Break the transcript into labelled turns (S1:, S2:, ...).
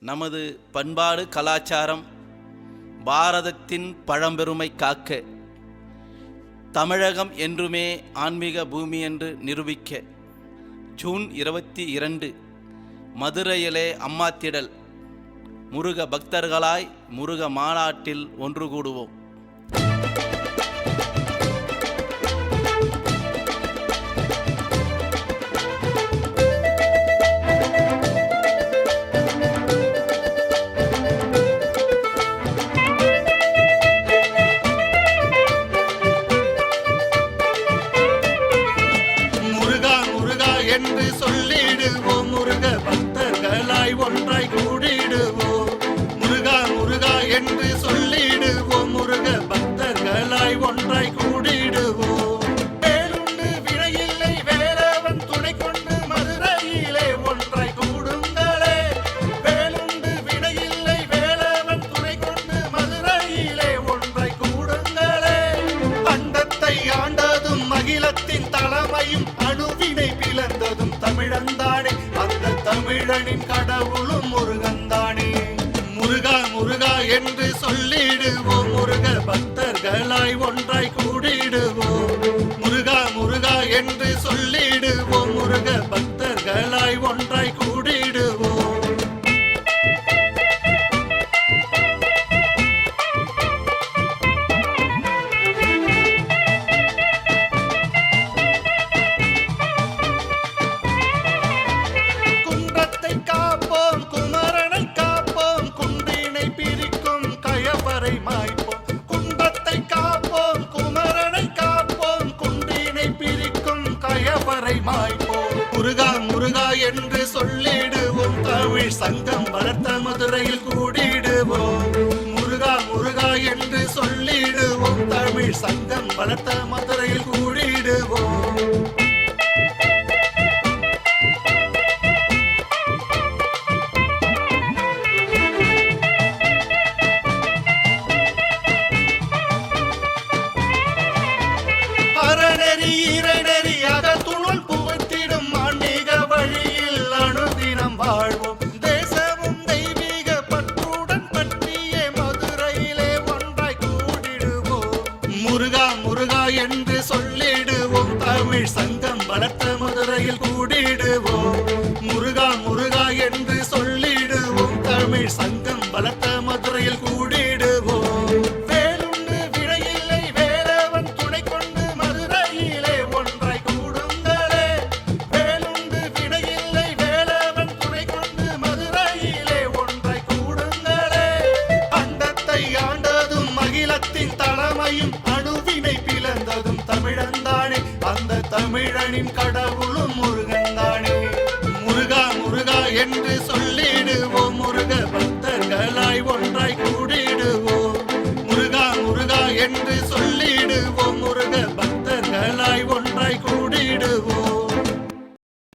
S1: நமது பண்பாடு கலாச்சாரம் பாரதத்தின் பழம்பெருமை காக்க தமிழகம் என்றுமே ஆன்மீக பூமி என்று நிரூபிக்க. ஜூன் இருபத்தி இரண்டு மதுரையிலே அம்மாத்திடல் முருக பக்தர்களாய் முருக மாநாட்டில் ஒன்று கூடுவோம்.
S2: தமிழனின் கடவுளும் முருகன்தானே முருகா முருகா என்று சொல்லி மாய்ப்போம் முருகா முருகா என்று சொல்லிடுவோம். தமிழ் சங்கம் வளர்த்த மதுரையில் கூடிடுவோம். முருகா முருகா என்று சொல்லிடுவோம். தமிழ் சங்கம் வளர்த்த மதுரையில் கூடி வாழ்வோம். தேசமும் தெய்வீக பற்றுடன் பற்றியே மதுரையிலே ஒன்றாய் கூடிடுவோம். முருகா முருகா என்று சொல்லிடுவோம். தமிழ் சங்கம் வளர்த்த மதுரையில் கூடிடுவோம். பிளந்ததும் அந்த தமிழனின் கடவுளும் முருகன் தானே. முருகா முருகா என்று சொல்